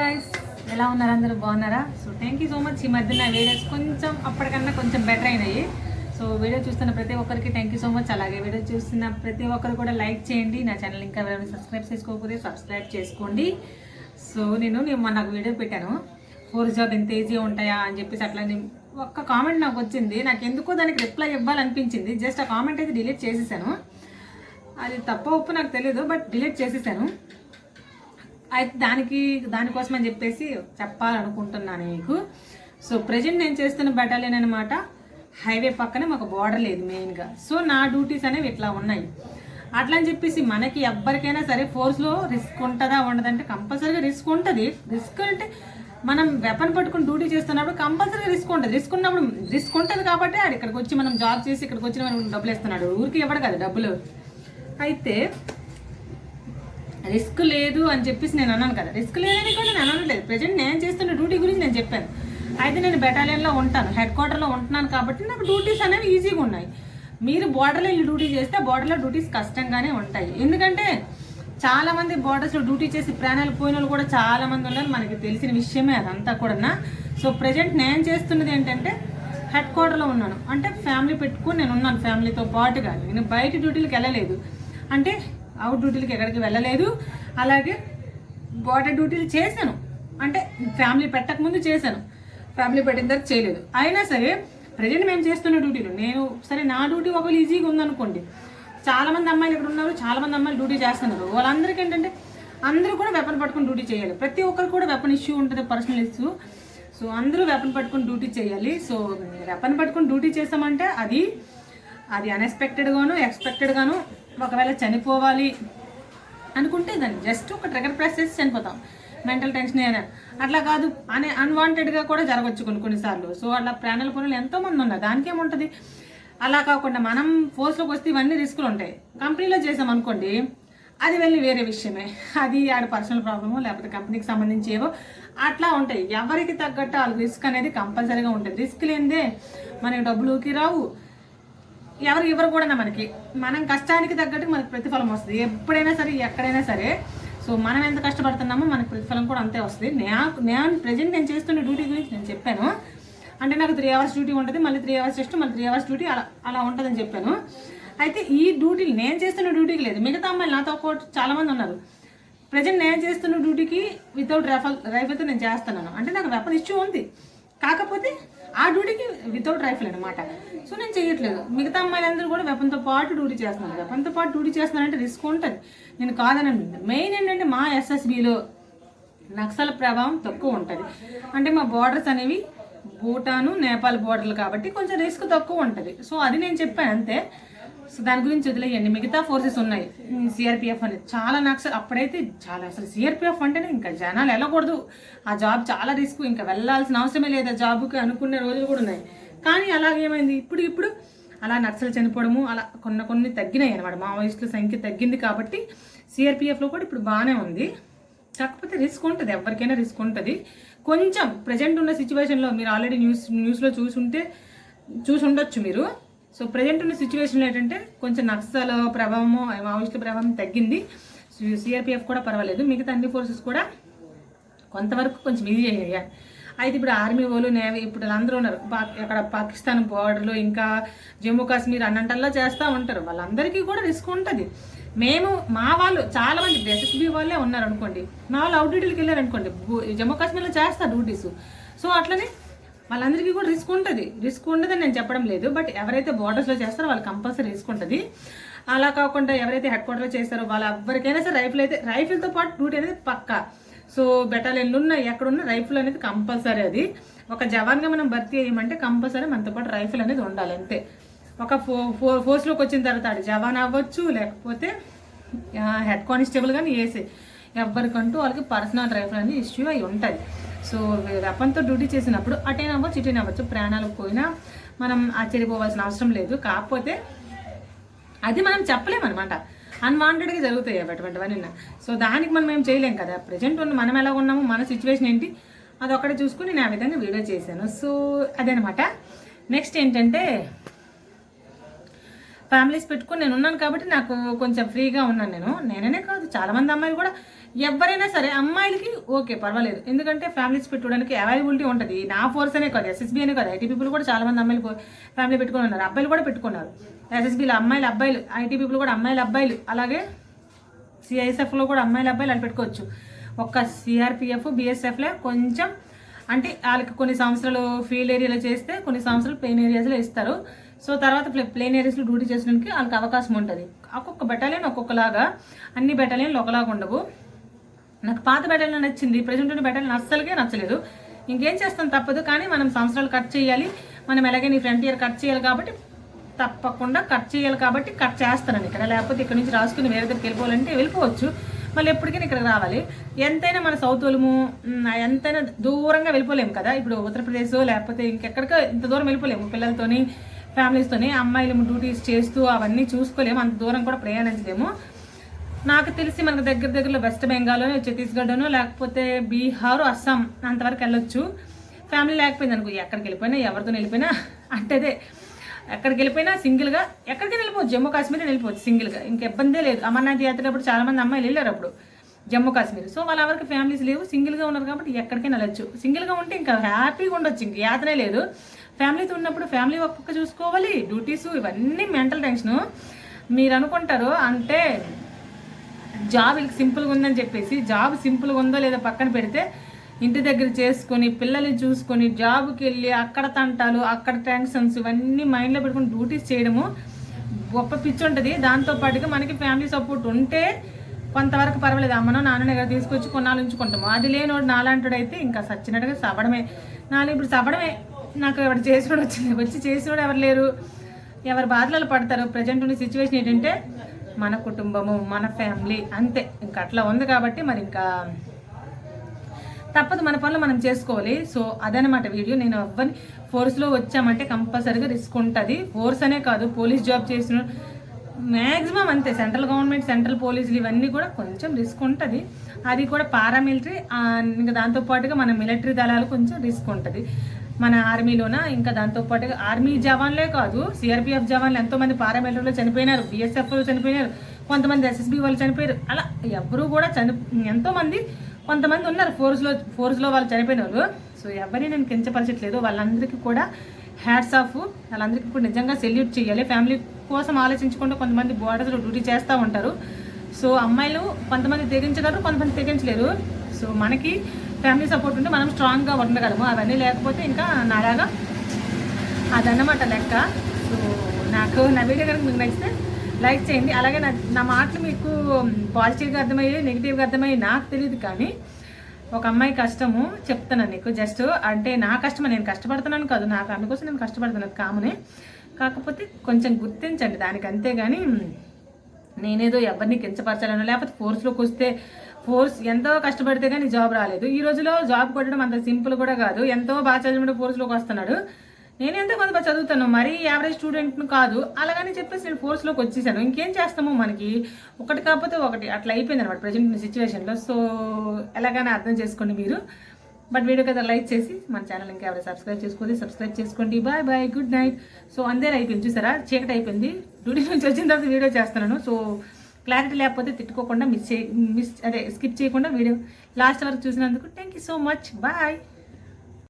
Guys ఎలా ఉన్నారు అందరూ? బాగున్నారా? So thank you so much ఈ మధ్య నా వీడియోస్ కొంచెం అప్పటికన్నా కొంచెం బెటర్ అయినాయి. సో వీడియో చూస్తున్న ప్రతి ఒక్కరికి థ్యాంక్ యూ సో మచ్ అలాగే వీడియో చూస్తున్న ప్రతి ఒక్కరు కూడా లైక్ చేయండి. నా ఛానల్ ఇంకా ఎవరైనా సబ్స్క్రైబ్ చేసుకోకపోతే సబ్స్క్రైబ్ చేసుకోండి. సో నేను నేను మొన్న వీడియో పెట్టాను. ఫోర్ జాబ్ ఎంత ఈజీ ఉంటాయా అని చెప్పేసి అట్లా నేను ఒక్క కామెంట్ నాకు వచ్చింది. నాకు ఎందుకో దానికి రిప్లై ఇవ్వాలనిపించింది. జస్ట్ ఆ కామెంట్ అయితే డిలీట్ చేసేసాను. అది తప్ప ఒప్పు నాకు తెలియదు బట్ డిలీట్ చేసేసాను. అయితే దానికి దానికోసం అని చెప్పేసి చెప్పాలనుకుంటున్నాను మీకు సో ప్రజెంట్ నేను చేస్తున్న బెటాలియన్ అనమాట హైవే పక్కనే మాకు బార్డర్ లేదు మెయిన్గా సో నా డ్యూటీస్ అనేవి ఇట్లా ఉన్నాయి. అట్లా అని చెప్పేసి మనకి ఎవ్వరికైనా సరే ఫోర్స్లో రిస్క్ ఉంటుందా ఉండదంటే కంపల్సరీగా రిస్క్ ఉంటుంది. రిస్క్ అంటే మనం వెపన్ పట్టుకుని డ్యూటీ చేస్తున్నప్పుడు కంపల్సరీగా రిస్క్ ఉంటుంది. రిస్క్ ఉన్నప్పుడు రిస్క్ ఉంటుంది కాబట్టి ఆడు ఇక్కడికి వచ్చి మనం జాబ్ చేసి ఇక్కడికి వచ్చి మనం డబ్బులు ఇస్తున్నాడు ఊరికి ఇవ్వడు కదా డబ్బులు. అయితే రిస్క్ లేదు అని చెప్పేసి నేను అన్నాను కదా. రిస్క్ లేదని కూడా నేను అనట్లేదు. ప్రజెంట్ నేను చేస్తున్న డ్యూటీ గురించి నేను చెప్పాను. అయితే నేను బెటాలియన్లో ఉంటాను హెడ్ క్వార్టర్లో ఉంటున్నాను కాబట్టి నాకు డ్యూటీస్ అనేవి ఈజీగా ఉన్నాయి. మీరు బోర్డర్లో వెళ్ళి డ్యూటీ చేస్తే బోర్డర్లో డ్యూటీస్ కష్టంగానే ఉంటాయి. ఎందుకంటే చాలామంది బోర్డర్స్లో బార్డర్స్లో డ్యూటీ చేసి ప్రాణాలు పోయిన వాళ్ళు కూడా చాలామంది ఉన్నారు. మనకి తెలిసిన విషయమే అదంతా కూడా సో ప్రజెంట్ నేను చేస్తున్నది ఏంటంటే హెడ్ క్వార్టర్లో ఉన్నాను. అంటే ఫ్యామిలీ పెట్టుకుని నేను ఉన్నాను ఫ్యామిలీతో పాటుగా. నేను బయట డ్యూటీలకు వెళ్ళలేదు. అంటే అవుట్ డ్యూటీలకి ఎక్కడికి వెళ్ళలేదు. అలాగే బార్డర్ డ్యూటీలు చేశాను. అంటే ఫ్యామిలీ పెట్టకముందు చేశాను. ఫ్యామిలీ పెట్టిన తర్వాత చేయలేదు. అయినా సరే ప్రజెంట్ మేము చేస్తున్న డ్యూటీలు నేను సరే నా డ్యూటీ ఒకవేళ ఈజీగా ఉందనుకోండి చాలామంది అమ్మాయిలు ఇక్కడ ఉన్నారు చాలామంది అమ్మాయిలు డ్యూటీ చేస్తున్నారు. వాళ్ళందరికీ ఏంటంటే అందరూ కూడా వెపన్ పట్టుకుని డ్యూటీ చేయాలి. ప్రతి ఒక్కరు కూడా వెపన్ ఇష్యూ ఉంటుంది పర్సనల్ ఇష్యూ సో అందరూ వెపన్ పట్టుకుని డ్యూటీ చేయాలి. సో వెపన్ పట్టుకుని డ్యూటీ చేస్తామంటే అది అది అన్ఎక్స్పెక్టెడ్గాను ఎక్స్పెక్టెడ్గాను ఒకవేళ చనిపోవాలి అనుకుంటే దాన్ని జస్ట్ ఒక ట్రిగర్ ప్రెస్ చేసి చనిపోతాం మెంటల్ టెన్షన్ అయినా అట్లా కాదు అనే అన్వాంటెడ్గా కూడా జరగచ్చు కొన్ని కొన్నిసార్లు సో అట్లా ప్రాణాల పనులు ఎంతోమంది ఉన్నారు. దానికి ఏముంటుంది? అలా కాకుండా మనం ఫోర్స్లోకి వస్తే ఇవన్నీ రిస్కులు ఉంటాయి. కంపెనీలో చేసాం అనుకోండి అది వెళ్ళి వేరే విషయమే. అది ఆడ పర్సనల్ ప్రాబ్లమో లేకపోతే కంపెనీకి సంబంధించి ఏవో అట్లా ఉంటాయి. ఎవరికి తగ్గట్టు వాళ్ళ రిస్క్ అనేది కంపల్సరీగా ఉంటుంది. రిస్క్ లేనిదే మనకి డబ్బులుకి రావు. ఎవరు ఇవ్వరు కూడా మనకి. మనం కష్టానికి తగ్గట్టు మనకి ప్రతిఫలం వస్తుంది. ఎప్పుడైనా సరే ఎక్కడైనా సరే. సో మనం ఎంత కష్టపడుతున్నామో మనకు ప్రతిఫలం కూడా అంతే వస్తుంది. నాకు నేను ప్రజెంట్ నేను చేస్తున్న డ్యూటీ గురించి నేను చెప్పాను. అంటే నాకు త్రీ అవర్స్ డ్యూటీ ఉంటుంది మళ్ళీ త్రీ అవర్స్ రెస్ట్ మళ్ళీ త్రీ అవర్స్ డ్యూటీ అలా అలా ఉంటుందని చెప్పాను. అయితే ఈ డ్యూటీ నేను చేస్తున్న డ్యూటీకి లేదు. మిగతా అమ్మాయిలు నాతో పాటు చాలామంది ఉన్నారు. ప్రజెంట్ నేను చేస్తున్న డ్యూటీకి వితౌట్ రైఫల్ రైఫిల్తో నేను చేస్తున్నాను. అంటే నాకు వెపన్ ఇష్యూ ఉంది. కాకపోతే ఆ డ్యూటీకి వితౌట్ రైఫిల్ అనమాట సో నేను చేయట్లేదు మిగతా అమ్మాయిలందరూ కూడా వెపన్తో పాటు డ్యూటీ చేస్తున్నారు. వెపన్తో పాటు డ్యూటీ చేస్తున్నారంటే రిస్క్ ఉంటుంది. నేను కాదని మెయిన్ ఏంటంటే మా ఎస్ఎస్బిలో నక్సల ప్రభావం తక్కువ ఉంటుంది. అంటే మా బార్డర్స్ అనేవి భూటాను నేపాల్ బార్డర్లు కాబట్టి కొంచెం రిస్క్ తక్కువ ఉంటుంది. సో అది నేను చెప్పాను అంతే. సో దాని గురించి వదిలేయండి. మిగతా ఫోర్సెస్ ఉన్నాయి. సిఆర్పిఎఫ్ అనేది చాలా నక్సల్ అప్పుడైతే చాలా అసలు సిఆర్పిఎఫ్ అంటేనే ఇంకా జనాలు వెళ్ళకూడదు. ఆ జాబ్ చాలా రిస్క్. ఇంకా వెళ్ళాల్సిన అవసరమే లేదు. ఆ జాబ్కి అనుకునే రోజులు కూడా ఉన్నాయి. కానీ అలాగేమైంది ఇప్పుడు ఇప్పుడు అలా నక్సలు చనిపోవడము అలా కొన్ని కొన్ని తగ్గినాయి అనమాట మావోయిస్టుల సంఖ్య తగ్గింది కాబట్టి సిఆర్పిఎఫ్లో కూడా ఇప్పుడు బాగానే ఉంది. కాకపోతే రిస్క్ ఉంటుంది. ఎవరికైనా రిస్క్ ఉంటుంది. కొంచెం ప్రజెంట్ ఉన్న సిచ్యువేషన్లో మీరు ఆల్రెడీ న్యూస్ న్యూస్లో చూసుంటే చూసి ఉండొచ్చు మీరు. సో ప్రజెంట్ ఉన్న సిచ్యువేషన్లో ఏంటంటే కొంచెం నక్సల ప్రభావము మావోయిస్టుల ప్రభావం తగ్గింది. సిఆర్పిఎఫ్ కూడా పర్వాలేదు. మిగతా అన్ని ఫోర్సెస్ కూడా కొంతవరకు కొంచెం ఈజీ అయ్యాయి. అయితే ఇప్పుడు ఆర్మీ వాళ్ళు నేవీ ఇప్పుడు అందరూ ఉన్నారు. అక్కడ పాకిస్తాన్ బార్డర్లో ఇంకా జమ్మూ కాశ్మీర్ అన్నంటల్లా చేస్తూ ఉంటారు. వాళ్ళందరికీ కూడా రిస్క్ ఉంటుంది. మేము మా వాళ్ళు చాలా మంది ఎస్ఎస్బి వాళ్ళే ఉన్నారు అనుకోండి మా వాళ్ళు అవుట్ డ్యూటీలకు వెళ్ళారు అనుకోండి జమ్మూ కాశ్మీర్లో చేస్తారు డ్యూటీస్ సో అట్లనే వాళ్ళందరికీ కూడా రిస్క్ ఉంటుంది. రిస్క్ ఉండదని నేను చెప్పడం లేదు. బట్ ఎవరైతే బోర్డర్స్లో చేస్తారో వాళ్ళకి కంపల్సరీ రిస్క్ ఉంటుంది. అలా కాకుండా ఎవరైతే హెడ్ క్వార్టర్లో చేస్తారో వాళ్ళ ఎవరికైనా సరే రైఫిల్ అయితే రైఫిల్తో పాటు డ్యూటీ అనేది పక్కా. సో బెటాలియన్లు ఉన్న ఎక్కడున్న రైఫిల్ అనేది కంపల్సరీ అది. ఒక జవాన్గా మనం భర్తీ అయ్యమంటే కంపల్సరీ మనతో పాటు రైఫిల్ అనేది ఉండాలి అంతే. ఒక ఫో ఫో ఫోర్స్లోకి వచ్చిన తర్వాత జవాన్ అవ్వచ్చు లేకపోతే హెడ్ కానిస్టేబుల్ కానీ వేసే ఎవరికంటూ వాళ్ళకి పర్సనల్ డ్రైవర్ అనేది ఇష్యూ అయి ఉంటుంది. సో వెపన్తో డ్యూటీ చేసినప్పుడు అటైనా అవ్వచ్చు ఇటైనా అవ్వచ్చు ప్రాణాలకు పోయినా మనం ఆశ్చర్యపోవాల్సిన అవసరం లేదు. కాకపోతే అది మనం చెప్పలేమన్నమాట. అన్వాంటెడ్గా జరుగుతాయి అవి అటువంటివన్నీ. సో దానికి మనం ఏం చేయలేం కదా. ప్రజెంట్ ఉన్న మనం ఎలా ఉన్నాము మన సిచ్యువేషన్ ఏంటి అది ఒకటే చూసుకుని నేను ఆ విధంగా వీడియో చేశాను. సో అదనమాట. నెక్స్ట్ ఏంటంటే ఫ్యామిలీస్ పెట్టుకుని నేను ఉన్నాను కాబట్టి నాకు కొంచెం ఫ్రీగా ఉన్నాను నేను. నేననే కాదు చాలామంది అమ్మాయిలు కూడా ఎవరైనా సరే అమ్మాయిలకి ఓకే పర్వాలేదు. ఎందుకంటే ఫ్యామిలీస్ పెట్టుకోవడానికి అవైలబిలిటీ ఉంటుంది. నా ఫోర్స్ అనే కాదు ఎస్ఎస్బీ అనే కాదు. ఐటీ పీపుల్ కూడా చాలామంది అమ్మాయిలు ఫ్యామిలీ పెట్టుకుని ఉన్నారు. అబ్బాయిలు కూడా పెట్టుకున్నారు. ఎస్ఎస్బీలో అమ్మాయిలు అబ్బాయిలు ఐటీ పీపుల్ కూడా అమ్మాయిలు అబ్బాయిలు. అలాగే సిఐఎస్ఎఫ్లో కూడా అమ్మాయిలు అబ్బాయిలు అని పెట్టుకోవచ్చు. ఒక్క సిఆర్పిఎఫ్ బిఎస్ఎఫ్లో కొంచెం అంటే వాళ్ళకి కొన్ని సంవత్సరాలు ఫీల్డ్ ఏరియాలో చేస్తే కొన్ని సంవత్సరాలు పెయిన్ ఏరియాస్లో ఇస్తారు. సో తర్వాత ప్లే ప్లేన్ ఏరియాస్లో డ్యూటీ చేసడానికి వాళ్ళకి అవకాశం ఉంటుంది. ఒక్కొక్క బెటాలియన్ ఒక్కొక్కలాగా అన్ని బెటాలియన్లు ఒకలాగా ఉండవు. నాకు పాత బెటాలియన్ నచ్చింది ప్రజెంట్ ఉన్న బెటాలియన్ అస్సలుగా నచ్చలేదు. ఇంకేం చేస్తాం తప్పదు కానీ మనం సంవత్సరాలు కట్ చేయాలి. మనం ఎలాగే నీ ఫ్రంట్ ఇయర్ కట్ చేయాలి కాబట్టి తప్పకుండా కట్ చేయాలి కాబట్టి కట్ చేస్తానండి ఇక్కడ లేకపోతే ఇక్కడ నుంచి రాసుకుని వేరే దగ్గరికి వెళ్ళిపోవాలంటే వెళ్ళిపోవచ్చు. మళ్ళీ ఎప్పటికైనా ఇక్కడ రావాలి. ఎంతైనా మన సౌత్ ఒలుము ఎంతైనా దూరంగా వెళ్ళిపోలేము కదా. ఇప్పుడు ఉత్తరప్రదేశ్ లేకపోతే ఇంకెక్కడికో ఇంత దూరం వెళ్ళిపోలేము పిల్లలతోని. ఫ్యామిలీస్తోనే అమ్మాయిలు డ్యూటీస్ చేస్తూ అవన్నీ చూసుకోలేము. అంత దూరం కూడా ప్రయాణించలేము. నాకు తెలిసి మనకు దగ్గర దగ్గరలో వెస్ట్ బెంగాల్ ఛత్తీస్గఢ్ను లేకపోతే బీహార్ అస్సాం అంతవరకు వెళ్ళొచ్చు. ఫ్యామిలీ లేకపోయింది అనుకో ఎక్కడికి వెళ్ళిపోయినా ఎవరితో వెళ్ళిపోయినా అంటే అదే ఎక్కడికి వెళ్ళిపోయినా సింగిల్గా ఎక్కడికి వెళ్ళిపోవచ్చు. జమ్మూ కాశ్మీర్ వెళ్ళిపోవచ్చు సింగిల్గా ఇంక ఇబ్బందే లేదు. అమర్నాథ్ యాత్ర అప్పుడు చాలామంది అమ్మాయిలు వెళ్ళారు అప్పుడు జమ్మూ కాశ్మీర్. సో వాళ్ళ ఎవరికి ఫ్యామిలీస్ లేవు. సింగిల్గా ఉన్నారు కాబట్టి ఎక్కడికైనా వెళ్ళొచ్చు. సింగిల్గా ఉంటే ఇంకా హ్యాపీగా ఉండొచ్చు. ఇంక యాత్రే లేదు. ఫ్యామిలీతో ఉన్నప్పుడు ఫ్యామిలీ ఒక పక్క చూసుకోవాలి డ్యూటీస్ ఇవన్నీ మెంటల్ టెన్షను. మీరు అనుకుంటారు అంటే జాబ్ సింపుల్గా ఉందని చెప్పేసి జాబ్ సింపుల్గా ఉందో లేదో పక్కన పెడితే ఇంటి దగ్గర చేసుకొని పిల్లల్ని చూసుకొని జాబ్కి వెళ్ళి అక్కడ తంటాలు అక్కడ టెన్షన్స్ ఇవన్నీ మైండ్లో పెట్టుకుని డ్యూటీస్ చేయడము గొప్ప పిచ్చి ఉంటుంది. దాంతో పాటుగా మనకి ఫ్యామిలీ సపోర్ట్ ఉంటే కొంతవరకు పర్వాలేదు. అమ్మనో నాన్న దగ్గర తీసుకొచ్చి కొన్నాళ్ళు ఉంచుకుంటాము. అది లేనోడు నాలాంటోడైతే అయితే ఇంకా సచ్చినట్టుగా సవడమే నాలుగు ఇప్పుడు సవడమే నాకు ఎవరు చేసినోడు వచ్చింది వచ్చి చేసినోడు ఎవరు లేరు. ఎవరు బాధలు పడతారు. ప్రజెంట్ ఉన్న సిచ్యువేషన్ ఏంటంటే మన కుటుంబము మన ఫ్యామిలీ అంతే. ఇంకా అట్లా ఉంది కాబట్టి మరి ఇంకా తప్పదు. మన పనులు మనం చేసుకోవాలి. సో అదనమాట వీడియో నేను అవ్వని ఫోర్స్లో వచ్చామంటే కంపల్సరీగా రిస్క్ ఉంటుంది. ఫోర్స్ అనే కాదు. పోలీస్ జాబ్ చేసిన మ్యాక్సిమం అంతే. సెంట్రల్ గవర్నమెంట్ సెంట్రల్ పోలీసులు ఇవన్నీ కూడా కొంచెం రిస్క్ ఉంటుంది. అది కూడా పారామిలిటరీ ఇంకా దాంతోపాటుగా మన మిలిటరీ దళాలు కొంచెం రిస్క్ ఉంటుంది. మన ఆర్మీలోన? ఇంకా దాంతోపాటు ఆర్మీ జవాన్లే కాదు సిఆర్పిఎఫ్ జవాన్లు ఎంతోమంది పారామిలిటరీలో చనిపోయినారు బిఎస్ఎఫ్లో చనిపోయినారు కొంతమంది ఎస్ఎస్బి వాళ్ళు చనిపోయారు అలా ఎవరు కూడా చని ఎంతోమంది కొంతమంది ఉన్నారు ఫోర్స్లో ఫోర్స్లో వాళ్ళు చనిపోయిన వాళ్ళు సో ఎవరిని నేను కించపరచట్లేదు. వాళ్ళందరికీ కూడా హ్యాట్స్ ఆఫ్. వాళ్ళందరికీ కూడా నిజంగా సెల్యూట్ చేయాలి. ఫ్యామిలీ కోసం ఆలోచించకుండా కొంతమంది బోర్డర్స్లో డ్యూటీ చేస్తూ ఉంటారు. సో అమ్మాయిలు కొంతమంది తెగించగలరు కొంతమంది తెగించలేరు. సో మనకి ఫ్యామిలీ సపోర్ట్ ఉంటే మనం స్ట్రాంగ్గా ఉండగలము. అవన్నీ లేకపోతే ఇంకా నాలాగా అదన్నమాట లెక్క. సో నాకు నా వీడియో కనుక మీకు నచ్చితే లైక్ చేయండి. అలాగే నా నా మాటలు మీకు పాజిటివ్గా అర్థమయ్యి నెగిటివ్గా అర్థమయ్యి నాకు తెలియదు కానీ ఒక అమ్మాయి కష్టము చెప్తాను నీకు. జస్ట్ అంటే నా కష్టం నేను కష్టపడుతున్నాను కాదు. నాకు అందుకోసం నేను కష్టపడుతున్నాను కామనే. కాకపోతే కొంచెం గుర్తించండి దానికి. అంతేగాని నేనేదో ఎవరిని కించపరచాలనో లేకపోతే ఫోర్స్లోకి వస్తే ఫోర్స్ ఎంతో కష్టపడితే కానీ జాబ్ రాలేదు. ఈ రోజులో జాబ్ కొట్టడం అంత సింపుల్ కూడా కాదు. ఎంతో బాగా చదివిన ఫోర్స్లోకి వస్తున్నాడు. నేను ఎంతో కొంత బాగా చదువుతాను. మరీ యావరేజ్ స్టూడెంట్ను కాదు. అలాగని చెప్పేసి నేను ఫోర్స్లోకి వచ్చేసాను. ఇంకేం చేస్తాము మనకి? ఒకటి కాకపోతే ఒకటి. అట్లా అయిపోయింది అనమాట ప్రజెంట్ సిచ్యువేషన్లో సో ఎలాగైనా అర్థం చేసుకోండి మీరు. బట్ వీడియో కదా లైక్ చేసి మన ఛానల్ ఇంకా ఎవరైనా సబ్స్క్రైబ్ చేసుకోండి. సబ్స్క్రైబ్ చేసుకోండి. Bye bye good night so అందరూ అయిపోయింది. చూసారా? చీకటి అయిపోయింది. డ్యూటీ నుంచి వచ్చిన తర్వాత వీడియో చేస్తున్నాను. సో క్లారిటీ లేకపోతే తిట్టుకోకుండా మిస్ చే మిస్ అదే స్కిప్ చేయకుండా వీడియో లాస్ట్ వరకు చూసినందుకు thank you so much bye